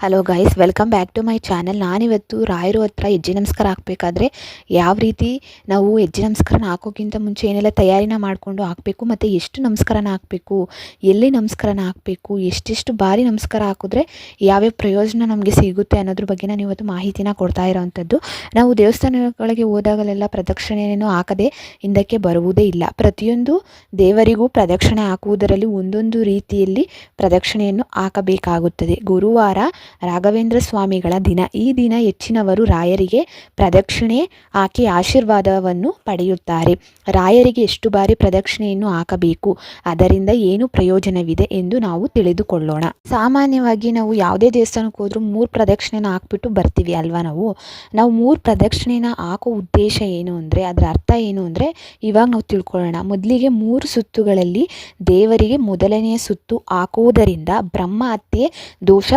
Hello guys welcome back to my channel ನಾನಿವತ್ತು ರಾಯರು ಹತ್ರ ಹೆಜ್ಜೆ ನಮಸ್ಕಾರ ಹಾಕಬೇಕಾದ್ರೆ ಯಾವ ರೀತಿ ನಾವು ಹೆಜ್ಜೆ ನಮಸ್ಕಾರನ ಹಾಕೋಕ್ಕಿಂತ ಮುಂಚೆ ಏನೆಲ್ಲ ತಯಾರಿನ ಮಾಡಿಕೊಂಡು ಹಾಕಬೇಕು ಮತ್ತು ಎಷ್ಟು ನಮಸ್ಕಾರನ ಹಾಕಬೇಕು, ಎಲ್ಲಿ ನಮಸ್ಕಾರನ ಹಾಕಬೇಕು, ಎಷ್ಟೆಷ್ಟು ಬಾರಿ ನಮಸ್ಕಾರ ಹಾಕಿದ್ರೆ ಯಾವ್ಯಾವ ಪ್ರಯೋಜನ ನಮಗೆ ಸಿಗುತ್ತೆ ಅನ್ನೋದ್ರ ಬಗ್ಗೆ ನಾನು ಇವತ್ತು ಮಾಹಿತಿನ ಕೊಡ್ತಾ ಇರೋವಂಥದ್ದು. ನಾವು ದೇವಸ್ಥಾನಗಳಿಗೆ ಹೋದಾಗಲೆಲ್ಲ ಪ್ರದಕ್ಷಿಣೆಯನ್ನು ಹಾಕದೆ ಹಿಂದಕ್ಕೆ ಬರುವುದೇ ಇಲ್ಲ. ಪ್ರತಿಯೊಂದು ದೇವರಿಗೂ ಪ್ರದಕ್ಷಿಣೆ ಹಾಕುವುದರಲ್ಲಿ ಒಂದೊಂದು ರೀತಿಯಲ್ಲಿ ಪ್ರದಕ್ಷಿಣೆಯನ್ನು ಹಾಕಬೇಕಾಗುತ್ತದೆ. ಗುರುವಾರ ರಾಘವೇಂದ್ರ ಸ್ವಾಮಿಗಳ ದಿನ. ಈ ದಿನ ಹೆಚ್ಚಿನವರು ರಾಯರಿಗೆ ಪ್ರದಕ್ಷಿಣೆ ಹಾಕಿ ಆಶೀರ್ವಾದವನ್ನು ಪಡೆಯುತ್ತಾರೆ. ರಾಯರಿಗೆ ಎಷ್ಟು ಬಾರಿ ಪ್ರದಕ್ಷಿಣೆಯನ್ನು ಹಾಕಬೇಕು, ಅದರಿಂದ ಏನು ಪ್ರಯೋಜನವಿದೆ ಎಂದು ನಾವು ತಿಳಿದುಕೊಳ್ಳೋಣ. ಸಾಮಾನ್ಯವಾಗಿ ನಾವು ಯಾವುದೇ ದೇವಸ್ಥಾನಕ್ಕೆ ಹೋದ್ರೂ ಮೂರು ಪ್ರದಕ್ಷಿಣೆನ ಹಾಕ್ಬಿಟ್ಟು ಬರ್ತೀವಿ ಅಲ್ವಾ ನಾವು? ನಾವು ಮೂರು ಪ್ರದಕ್ಷಿಣೆನ ಹಾಕೋ ಉದ್ದೇಶ ಏನು ಅಂದರೆ, ಅದರ ಅರ್ಥ ಏನು ಅಂದರೆ, ಇವಾಗ ನಾವು ತಿಳ್ಕೊಳ್ಳೋಣ. ಮೊದಲಿಗೆ ಮೂರು ಸುತ್ತುಗಳಲ್ಲಿ ದೇವರಿಗೆ ಮೊದಲನೆಯ ಸುತ್ತು ಹಾಕುವುದರಿಂದ ಬ್ರಹ್ಮ ಹತ್ಯೆ ದೋಷ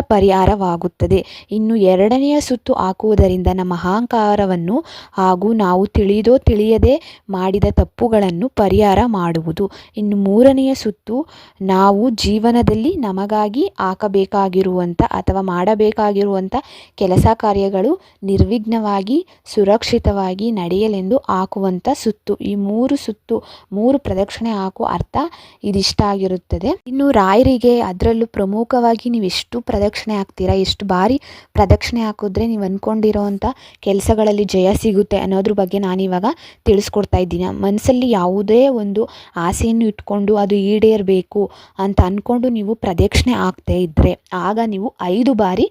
ಪರಿಹಾರವಾಗುತ್ತದೆ ಇನ್ನು ಎರಡನೆಯ ಸುತ್ತು ಹಾಕುವುದರಿಂದ ನಮ್ಮ ಅಹಂಕಾರವನ್ನು ಹಾಗೂ ನಾವು ತಿಳಿದೋ ತಿಳಿಯದೆ ಮಾಡಿದ ತಪ್ಪುಗಳನ್ನು ಪರಿಹಾರ ಮಾಡುವುದು. ಇನ್ನು ಮೂರನೆಯ ಸುತ್ತು, ನಾವು ಜೀವನದಲ್ಲಿ ನಮಗಾಗಿ ಹಾಕಬೇಕಾಗಿರುವಂಥ ಅಥವಾ ಮಾಡಬೇಕಾಗಿರುವಂಥ ಕೆಲಸ ಕಾರ್ಯಗಳು ನಿರ್ವಿಘ್ನವಾಗಿ, ಸುರಕ್ಷಿತವಾಗಿ ನಡೆಯಲೆಂದು ಹಾಕುವಂಥ ಸುತ್ತು. ಈ ಮೂರು ಸುತ್ತು, ಮೂರು ಪ್ರದಕ್ಷಿಣೆ ಹಾಕುವ ಅರ್ಥ ಇದಿಷ್ಟ ಆಗಿರುತ್ತದೆ ಇನ್ನು ರಾಯರಿಗೆ ಅದರಲ್ಲೂ ಪ್ರಮುಖವಾಗಿ ನೀವು ಎಷ್ಟು ಪ್ರದಕ್ಷಿಣೆ ಹಾಕ್ತೀರಾ? ಎಷ್ಟು ಬಾರಿ ಪ್ರದಕ್ಷಿಣೆ ಹಾಕಿದ್ರೆ ನೀವು ಅಂದ್ಕೊಂಡಿರೋವಂಥ ಕೆಲಸಗಳಲ್ಲಿ ಜಯ ಸಿಗುತ್ತೆ ಅನ್ನೋದ್ರ ಬಗ್ಗೆ ನಾನಿವಾಗ ತಿಳಿಸ್ಕೊಡ್ತಾ ಇದ್ದೀನಿ. ಮನಸ್ಸಲ್ಲಿ ಯಾವುದೇ ಒಂದು ಆಸೆಯನ್ನು ಇಟ್ಕೊಂಡು ಅದು ಈಡೇರಬೇಕು ಅಂತ ಅಂದ್ಕೊಂಡು ನೀವು ಪ್ರದಕ್ಷಿಣೆ ಹಾಕ್ತಾ ಇದ್ದರೆ ಆಗ ನೀವು ಐದು ಬಾರಿ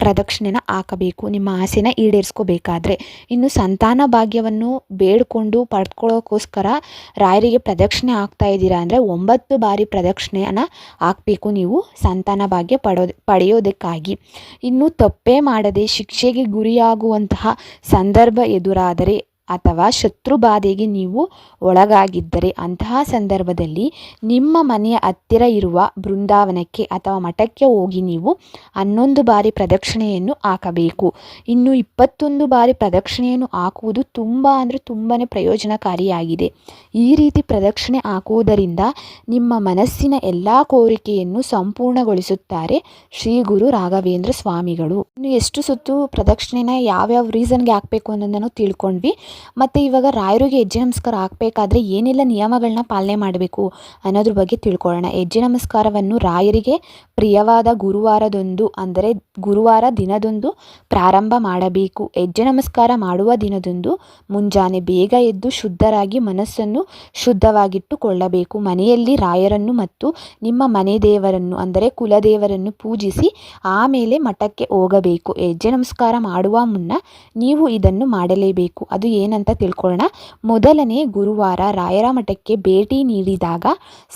ಪ್ರದಕ್ಷಿಣೆನ ಹಾಕಬೇಕು, ನಿಮ್ಮ ಆಸೆನ ಈಡೇರಿಸ್ಕೋಬೇಕಾದ್ರೆ. ಇನ್ನು ಸಂತಾನ ಭಾಗ್ಯವನ್ನು ಬೇಡ್ಕೊಂಡು ಪಡ್ಕೊಳ್ಳೋಕ್ಕೋಸ್ಕರ ರಾಯರಿಗೆ ಪ್ರದಕ್ಷಿಣೆ ಹಾಕ್ತಾ ಇದ್ದೀರಾ ಅಂದರೆ ಒಂಬತ್ತು ಬಾರಿ ಪ್ರದಕ್ಷಿಣೆಯನ್ನು ಹಾಕಬೇಕು ನೀವು ಸಂತಾನ ಭಾಗ್ಯ ಪಡೋದು ಪಡೆಯೋದಕ್ಕಾಗಿ. ಇನ್ನು ತಪ್ಪೇ ಮಾಡದೆ ಶಿಕ್ಷೆಗೆ ಗುರಿಯಾಗುವಂತಹ ಸಂದರ್ಭ ಎದುರಾದರೆ ಅಥವಾ ಶತ್ರು ಬಾಧೆಗೆ ನೀವು ಒಳಗಾಗಿದ್ದರೆ, ಅಂತಹ ಸಂದರ್ಭದಲ್ಲಿ ನಿಮ್ಮ ಮನೆಯ ಹತ್ತಿರ ಇರುವ ಬೃಂದಾವನಕ್ಕೆ ಅಥವಾ ಮಠಕ್ಕೆ ಹೋಗಿ ನೀವು ಹನ್ನೊಂದು ಬಾರಿ ಪ್ರದಕ್ಷಿಣೆಯನ್ನು ಹಾಕಬೇಕು. ಇನ್ನು ಇಪ್ಪತ್ತೊಂದು ಬಾರಿ ಪ್ರದಕ್ಷಿಣೆಯನ್ನು ಹಾಕುವುದು ತುಂಬ ಅಂದರೆ ತುಂಬಾ ಪ್ರಯೋಜನಕಾರಿಯಾಗಿದೆ. ಈ ರೀತಿ ಪ್ರದಕ್ಷಿಣೆ ಹಾಕುವುದರಿಂದ ನಿಮ್ಮ ಮನಸ್ಸಿನ ಎಲ್ಲ ಕೋರಿಕೆಯನ್ನು ಸಂಪೂರ್ಣಗೊಳಿಸುತ್ತಾರೆ ಶ್ರೀ ಗುರು ರಾಘವೇಂದ್ರ ಸ್ವಾಮಿಗಳು. ಇನ್ನು ಎಷ್ಟು ಸುತ್ತು ಪ್ರದಕ್ಷಿಣೆನ ಯಾವ್ಯಾವ ರೀಸನ್ಗೆ ಹಾಕಬೇಕು ಅನ್ನೋದನ್ನು ತಿಳ್ಕೊಂಡ್ವಿ. ಮತ್ತು ಇವಾಗ ರಾಯರಿಗೆ ಹೆಜ್ಜೆ ನಮಸ್ಕಾರ ಹಾಕಬೇಕಾದ್ರೆ ಏನೆಲ್ಲ ನಿಯಮಗಳನ್ನ ಪಾಲನೆ ಮಾಡಬೇಕು ಅನ್ನೋದ್ರ ಬಗ್ಗೆ ತಿಳ್ಕೊಳ್ಳೋಣ. ಹೆಜ್ಜೆ ನಮಸ್ಕಾರವನ್ನು ರಾಯರಿಗೆ ಪ್ರಿಯವಾದ ಗುರುವಾರದೊಂದು, ಅಂದರೆ ಗುರುವಾರ ದಿನದೊಂದು ಪ್ರಾರಂಭ ಮಾಡಬೇಕು. ಹೆಜ್ಜೆ ನಮಸ್ಕಾರ ಮಾಡುವ ದಿನದಂದು ಮುಂಜಾನೆ ಬೇಗ ಎದ್ದು ಶುದ್ಧರಾಗಿ ಮನಸ್ಸನ್ನು ಶುದ್ಧವಾಗಿಟ್ಟುಕೊಳ್ಳಬೇಕು. ಮನೆಯಲ್ಲಿ ರಾಯರನ್ನು ಮತ್ತು ನಿಮ್ಮ ಮನೆ ದೇವರನ್ನು, ಅಂದರೆ ಕುಲದೇವರನ್ನು ಪೂಜಿಸಿ ಆಮೇಲೆ ಮಠಕ್ಕೆ ಹೋಗಬೇಕು. ಹೆಜ್ಜೆ ನಮಸ್ಕಾರ ಮಾಡುವ ಮುನ್ನ ನೀವು ಇದನ್ನು ಮಾಡಲೇಬೇಕು. ಅದು ಏನಂತ ತಿಳ್ಕೊಳ್ಳೋಣ. ಮೊದಲನೇ ಗುರುವಾರ ರಾಯರ ಮಠಕ್ಕೆ ಭೇಟಿ ನೀಡಿದಾಗ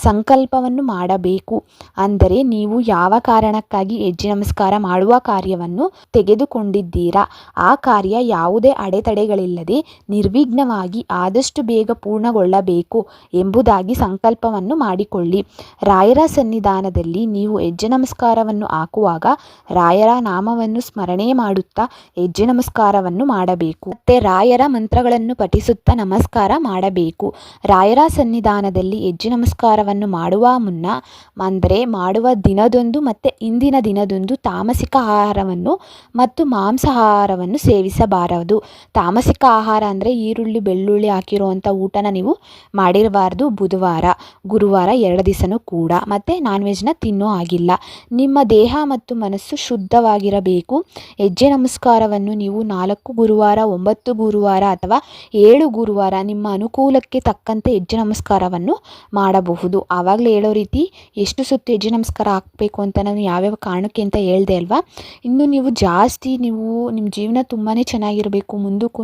ಸಂಕಲ್ಪವನ್ನು ಮಾಡಬೇಕು. ಅಂದರೆ ನೀವು ಯಾವ ಕಾರಣಕ್ಕಾಗಿ ಹೆಜ್ಜೆ ನಮಸ್ಕಾರ ಮಾಡುವ ಕಾರ್ಯವನ್ನು ತೆಗೆದುಕೊಂಡಿದ್ದೀರಾ? ಆ ಕಾರ್ಯ ಯಾವುದೇ ಅಡೆತಡೆಗಳಿಲ್ಲದೆ ನಿರ್ವಿಘ್ನವಾಗಿ ಆದಷ್ಟು ಬೇಗ ಪೂರ್ಣಗೊಳ್ಳಬೇಕು ಎಂಬುದಾಗಿ ಸಂಕಲ್ಪವನ್ನು ಮಾಡಿಕೊಳ್ಳಿ. ರಾಯರ ಸನ್ನಿಧಾನದಲ್ಲಿ ನೀವು ಹೆಜ್ಜೆ ನಮಸ್ಕಾರವನ್ನು ಹಾಕುವಾಗ ರಾಯರ ನಾಮವನ್ನು ಸ್ಮರಣೆ ಮಾಡುತ್ತಾ ಹೆಜ್ಜೆ ನಮಸ್ಕಾರವನ್ನು ಮಾಡಬೇಕು. ಮತ್ತೆ ರಾಯರ ಮಂತ್ರಗಳನ್ನು ಪಠಿಸುತ್ತಾ ನಮಸ್ಕಾರ ಮಾಡಬೇಕು. ರಾಯರ ಸನ್ನಿಧಾನದಲ್ಲಿ ಹೆಜ್ಜೆ ನಮಸ್ಕಾರವನ್ನು ಮಾಡುವ ಮುನ್ನ ಅಂದರೆ ಮಾಡುವ ದಿನದೊಂದು ಮತ್ತು ಇಂದಿನ ದಿನದೊಂದು ತಾಮಸಿಕ ಆಹಾರವನ್ನು ಮತ್ತು ಮಾಂಸಾಹಾರವನ್ನು ಸೇವಿಸಬಾರದು. ತಾಮಸಿಕ ಆಹಾರ ಅಂದರೆ ಈರುಳ್ಳಿ, ಬೆಳ್ಳುಳ್ಳಿ ಹಾಕಿರುವಂಥ ಊಟನ ನೀವು ಮಾಡಿರಬಾರ್ದು ಬುಧವಾರ. ಗುರುವಾರ ಎರಡು ದಿವಸನೂ ಕೂಡ. ಮತ್ತು ನಾನ್ ವೆಜ್ನ ತಿನ್ನೋ ಹಾಗಿಲ್ಲ. ನಿಮ್ಮ ದೇಹ ಮತ್ತು ಮನಸ್ಸು ಶುದ್ಧವಾಗಿರಬೇಕು. ಹೆಜ್ಜೆ ನಮಸ್ಕಾರವನ್ನು ನೀವು ನಾಲ್ಕು ಗುರುವಾರ, ಒಂಬತ್ತು ಗುರುವಾರ ಅಥವಾ ಏಳು ಗುರುವಾರ ನಿಮ್ಮ ಅನುಕೂಲಕ್ಕೆ ತಕ್ಕಂತೆ ಹೆಜ್ಜೆ ನಮಸ್ಕಾರವನ್ನು ಮಾಡಬಹುದು. ಆವಾಗಲೇ ಹೇಳೋ ರೀತಿ ಎಷ್ಟು ಸುತ್ತು ಹೆಜ್ಜೆ ನಮಸ್ಕಾರ ಹಾಕಬೇಕು ಅಂತ ನಾನು ಯಾವ್ಯಾವ ಕಾರಣಕ್ಕೆ ಅಂತ ಹೇಳಿದೆ ಅಲ್ವಾ? ಇನ್ನು ನೀವು ಜಾಸ್ತಿ ನೀವು ನಿಮ್ಮ ಜೀವನ ತುಂಬಾ ಚೆನ್ನಾಗಿರಬೇಕು. ಮುಂದಕ್ಕೂ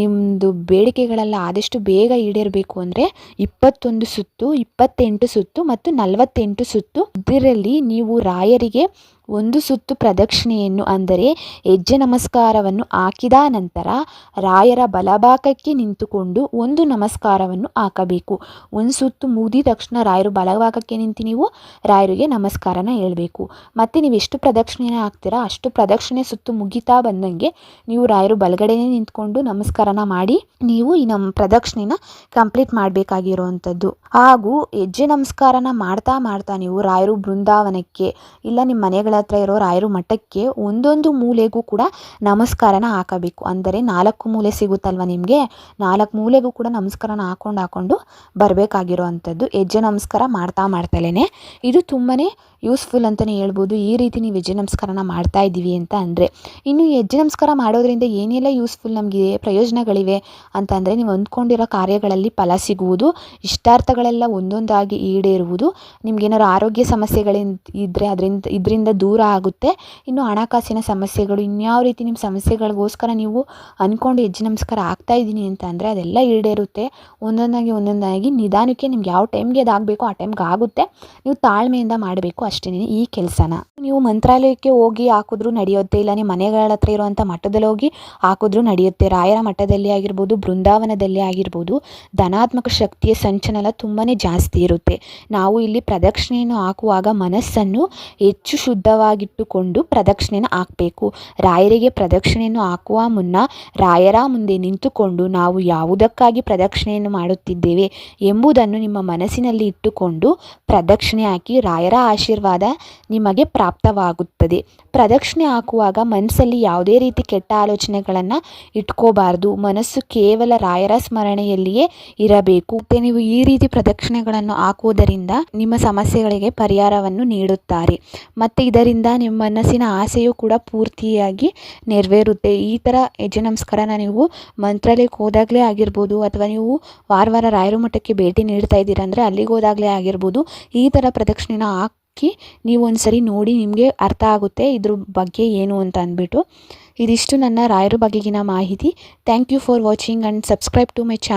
ನಿಮ್ಮದು ಬೇಡಿಕೆಗಳೆಲ್ಲ ಆದಷ್ಟು ಬೇಗ ಈಡೇರಬೇಕು ಅಂದರೆ ಇಪ್ಪತ್ತೊಂದು ಸುತ್ತು, ಇಪ್ಪತ್ತೆಂಟು ಸುತ್ತು ಮತ್ತು ನಲವತ್ತೆಂಟು ಸುತ್ತು ಇದರಲ್ಲಿ ನೀವು ರಾಯರಿಗೆ ಒಂದು ಸುತ್ತು ಪ್ರದಕ್ಷಿಣೆಯನ್ನು ಅಂದರೆ ಹೆಜ್ಜೆ ನಮಸ್ಕಾರವನ್ನು ಹಾಕಿದ ನಂತರ ರಾಯರ ಬಲಭಾಗಕ್ಕೆ ನಿಂತುಕೊಂಡು ಒಂದು ನಮಸ್ಕಾರವನ್ನು ಹಾಕಬೇಕು. ಒಂದು ಸುತ್ತು ಮುಗಿದ ತಕ್ಷಣ ರಾಯರು ಬಲಭಾಗಕ್ಕೆ ನಿಂತು ನೀವು ರಾಯರಿಗೆ ನಮಸ್ಕಾರನ ಹೇಳಬೇಕು. ಮತ್ತು ನೀವು ಎಷ್ಟು ಪ್ರದಕ್ಷಿಣೆನ ಹಾಕ್ತೀರಾ ಅಷ್ಟು ಪ್ರದಕ್ಷಿಣೆ ಸುತ್ತು ಮುಗಿತಾ ಬಂದಂಗೆ ನೀವು ರಾಯರು ಬಲಗಡೆನೇ ನಿಂತ್ಕೊಂಡು ನಮಸ್ಕಾರನ ಮಾಡಿ ನೀವು ಈ ನಮ್ಮ ಪ್ರದಕ್ಷಿಣೆನ ಕಂಪ್ಲೀಟ್ ಮಾಡಬೇಕಾಗಿರುವಂಥದ್ದು. ಹಾಗೂ ಹೆಜ್ಜೆ ನಮಸ್ಕಾರನ ಮಾಡ್ತಾ ಮಾಡ್ತಾ ನೀವು ರಾಯರು ಬೃಂದಾವನಕ್ಕೆ ಇಲ್ಲ ನಿಮ್ಮ ಮನೆಗಳ ಮನೆಗಳ ಹತ್ರ ಇರೋ ರಾಯರು ಮಠಕ್ಕೆ ಒಂದೊಂದು ಮೂಲೆಗೂ ಕೂಡ ನಮಸ್ಕಾರನ ಹಾಕಬೇಕು. ಅಂದರೆ ನಾಲ್ಕು ಮೂಲೆ ಸಿಗುತ್ತಲ್ವ ನಿಮಗೆ? ನಾಲ್ಕು ಮೂಲೆಗೂ ಕೂಡ ನಮಸ್ಕಾರನ ಹಾಕೊಂಡು ಹಾಕೊಂಡು ಬರಬೇಕಾಗಿರೋ ಅಂಥದ್ದು ಹೆಜ್ಜೆ ನಮಸ್ಕಾರ ಮಾಡ್ತಾ ಮಾಡ್ತಲೇ ಇದು ತುಂಬಾ ಯೂಸ್ಫುಲ್ ಅಂತಲೇ ಹೇಳ್ಬೋದು. ಈ ರೀತಿ ನೀವು ಹೆಜ್ಜೆ ನಮಸ್ಕಾರನ ಮಾಡ್ತಾ ಇದ್ದೀವಿ ಅಂತ ಅಂದರೆ. ಇನ್ನು ಹೆಜ್ಜೆ ನಮಸ್ಕಾರ ಮಾಡೋದ್ರಿಂದ ಏನೆಲ್ಲ ಯೂಸ್ಫುಲ್ ನಮಗೆ ಪ್ರಯೋಜನಗಳಿವೆ ಅಂತಂದರೆ ನೀವು ಅಂದ್ಕೊಂಡಿರೋ ಕಾರ್ಯಗಳಲ್ಲಿ ಫಲ ಸಿಗುವುದು, ಇಷ್ಟಾರ್ಥಗಳೆಲ್ಲ ಒಂದೊಂದಾಗಿ ಈಡೇರುವುದು, ನಿಮ್ಗೇನಾದ್ರು ಆರೋಗ್ಯ ಸಮಸ್ಯೆಗಳಿಂದ ಇದ್ದರೆ ಅದರಿಂದ, ಇದರಿಂದ ದೂರ ಆಗುತ್ತೆ. ಇನ್ನು ಹಣಕಾಸಿನ ಸಮಸ್ಯೆಗಳು, ಇನ್ಯಾವ ರೀತಿ ನಿಮ್ಮ ಸಮಸ್ಯೆಗಳಿಗೋಸ್ಕರ ನೀವು ಅಂದ್ಕೊಂಡು ಹೆಜ್ಜೆ ನಮಸ್ಕಾರ ಆಗ್ತಾ ಇದ್ದೀನಿ ಅಂತ ಅಂದರೆ ಅದೆಲ್ಲ ಈಡೇರುತ್ತೆ. ಒಂದೊಂದಾಗಿ ಒಂದೊಂದಾಗಿ ನಿಧಾನಕ್ಕೆ ನಿಮ್ಗೆ ಯಾವ ಟೈಮ್ಗೆ ಅದಾಗಬೇಕು ಆ ಟೈಮ್ಗೆ ಆಗುತ್ತೆ. ನೀವು ತಾಳ್ಮೆಯಿಂದ ಮಾಡಬೇಕು ಅಷ್ಟೇ ಈ ಕೆಲಸನ. ನೀವು ಮಂತ್ರಾಲಯಕ್ಕೆ ಹೋಗಿ ಹಾಕಿದ್ರೂ ನಡೆಯುತ್ತೆ, ಇಲ್ಲ ನಿಮ್ಮ ಮನೆಗಳ ಹತ್ರ ಇರುವಂಥ ಮಠದಲ್ಲಿ ಹೋಗಿ ಹಾಕಿದ್ರೂ ನಡೆಯುತ್ತೆ. ರಾಯರ ಮಠದಲ್ಲಿ ಆಗಿರ್ಬೋದು, ಬೃಂದಾವನದಲ್ಲಿ ಆಗಿರ್ಬೋದು, ಧನಾತ್ಮಕ ಶಕ್ತಿಯ ಸಂಚಲನ ತುಂಬಾ ಜಾಸ್ತಿ ಇರುತ್ತೆ. ನಾವು ಇಲ್ಲಿ ಪ್ರದಕ್ಷಿಣೆಯನ್ನು ಹಾಕುವಾಗ ಮನಸ್ಸನ್ನು ಹೆಚ್ಚು ಶುದ್ಧವಾಗಿಟ್ಟುಕೊಂಡು ಪ್ರದಕ್ಷಿಣೆನ ಹಾಕಬೇಕು. ರಾಯರಿಗೆ ಪ್ರದಕ್ಷಿಣೆಯನ್ನು ಹಾಕುವ ಮುನ್ನ ರಾಯರ ಮುಂದೆ ನಿಂತುಕೊಂಡು ನಾವು ಯಾವುದಕ್ಕಾಗಿ ಪ್ರದಕ್ಷಿಣೆಯನ್ನು ಮಾಡುತ್ತಿದ್ದೇವೆ ಎಂಬುದನ್ನು ನಿಮ್ಮ ಮನಸ್ಸಿನಲ್ಲಿ ಇಟ್ಟುಕೊಂಡು ಪ್ರದಕ್ಷಿಣೆ ಹಾಕಿ ರಾಯರ ಆಶೀರ್ವಾದ ನಿಮಗೆ ಪ್ರಾಪ್ತವಾಗುತ್ತದೆ. ಪ್ರದಕ್ಷಿಣೆ ಹಾಕುವಾಗ ಮನಸ್ಸಲ್ಲಿ ಯಾವುದೇ ರೀತಿ ಕೆಟ್ಟ ಆಲೋಚನೆಗಳನ್ನು ಇಟ್ಕೋಬಾರ್ದು. ಮನಸ್ಸು ಕೇವಲ ರಾಯರ ಸ್ಮರಣೆಯಲ್ಲಿಯೇ ಇರಬೇಕು. ಮತ್ತು ನೀವು ಈ ರೀತಿ ಪ್ರದಕ್ಷಿಣೆಗಳನ್ನು ಹಾಕುವುದರಿಂದ ನಿಮ್ಮ ಸಮಸ್ಯೆಗಳಿಗೆ ಪರಿಹಾರವನ್ನು ನೀಡುತ್ತಾರೆ. ಮತ್ತು ಇದರಿಂದ ನಿಮ್ಮ ಮನಸ್ಸಿನ ಆಸೆಯು ಕೂಡ ಪೂರ್ತಿಯಾಗಿ ನೆರವೇರುತ್ತೆ. ಈ ಥರ ಹೆಜ್ಜೆ ನಮಸ್ಕಾರನ ನೀವು ಮಂತ್ರಾಲಯಕ್ಕೆ ಹೋದಾಗಲೇ ಆಗಿರ್ಬೋದು ಅಥವಾ ನೀವು ವಾರ ವಾರ ರಾಯರು ಮಠಕ್ಕೆ ಭೇಟಿ ನೀಡ್ತಾ ಇದ್ದೀರಾ ಅಂದರೆ ಅಲ್ಲಿಗೆ ಹೋದಾಗಲೇ ಆಗಿರ್ಬೋದು. ಈ ಥರ ಪ್ರದಕ್ಷಿಣೆನ ಹಾಕಿ ನೀವು ಒಂದು ಸರಿ ನೋಡಿ ನಿಮಗೆ ಅರ್ಥ ಆಗುತ್ತೆ ಇದ್ರ ಬಗ್ಗೆ ಏನು ಅಂತ ಅಂದ್ಬಿಟ್ಟು. ಇದಿಷ್ಟು ನನ್ನ ರಾಯರು ಬಗೆಗಿನ ಮಾಹಿತಿ. Thank you for watching and subscribe to my channel